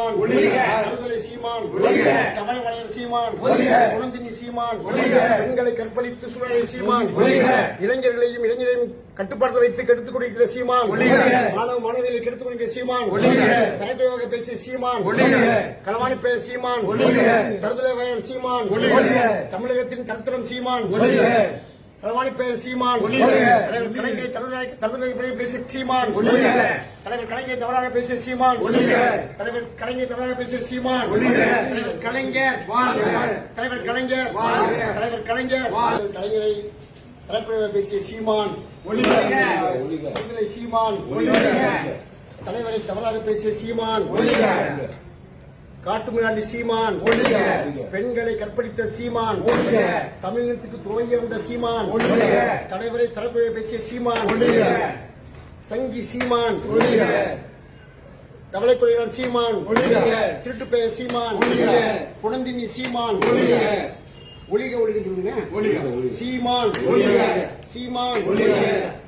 சீமான் சீமான். குணந்தினி சீமான். பெண்களை கற்பழித்து சூழலை சீமான். இளைஞர்களையும் இளைஞரையும் கட்டுப்பாட்டில் வைத்து கெடுத்துக் கொண்டிருக்கிற சீமான். மாணவ மாணவிகளை கெடுத்துக் கொண்டிருக்கிற சீமான். தலைப்பையாக பேசிய சீமான். களவாணி பெயர் சீமான். தருதலை வயல் சீமான். தமிழகத்தின் கருத்தரம் சீமான் களவாணி பெயர் சீமான். தலைவர் கலைஞரை தருதலை பேசிய சீமான். தலைவர் கலைஞர் தவறாக பேசிய சீமான். தலைவர் கலைஞர் தவறாக பேசிய சீமான். தலைவர் கலைஞர். தலைவர் கலைஞர். தலைவர் கலைஞர். கலைஞரை தலைப்படையாக பேசிய சீமான் சீமான். தலைவரை தவறாக பேசிய சீமான். காட்டுமிராண்டி சீமான். பெண்களை கற்பழித்த சீமான் ஒழிக. தமிழினத்துக்கு துணைய வந்த சீமான். தலைவரை தலைப்படையாக பேசிய சீமான். சங்கி சீமான் ஒழிக. தவளைக்குறையான் சீமான். திருட்டு பெயர் சீமான் ஒழிக. குணந்தினி சீமான் சொல்லுங்க ஒழிக. சீமான். சீமான்.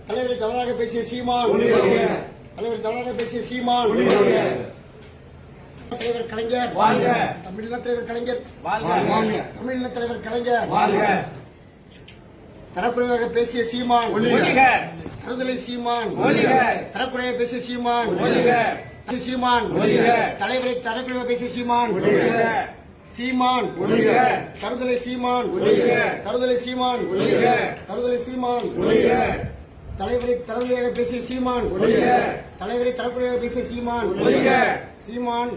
தலைவரை தவறாக பேசிய சீமான். தலைவரை தவறாக பேசிய சீமான். தலைவர் கலைஞர் வாழ்க. தமிழின தலைவர் கலைஞர் வாழ்க. தமிழின தலைவர் கலைஞர் வாழ்க. தரக்குறைவாக பேசிய சீமான். தருதலை சீமான். தரக்குறையாக பேசிய சீமான். சீமான். தலைவரை தரக்குறைவாக பேசிய சீமான். சீமான். தருதலை சீமான். தருதலை சீமான். தருதலை சீமான். தலைவரை தரவுரையாக பேசிய சீமான். தலைவரை தரக்குறையாக பேசிய சீமான். சீமான்.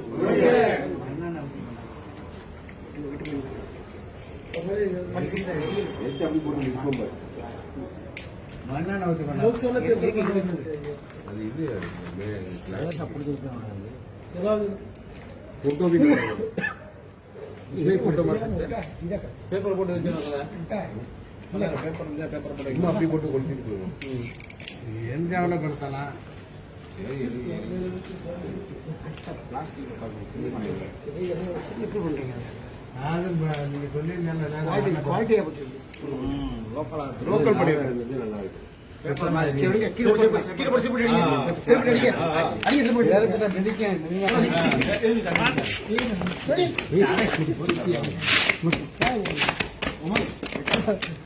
பேப்பர் போட்டு வச்சுருவாங்களே அப்படி போட்டு கொளுத்திட்டு எந்த அவலப்படுத்தலாம் அது ப- நீங்க சொல்லியிருந்தீங்க குவாலிட்டியை பற்றி லோக்கல் பண்ணிடுறது நல்லா இருக்கு. お前。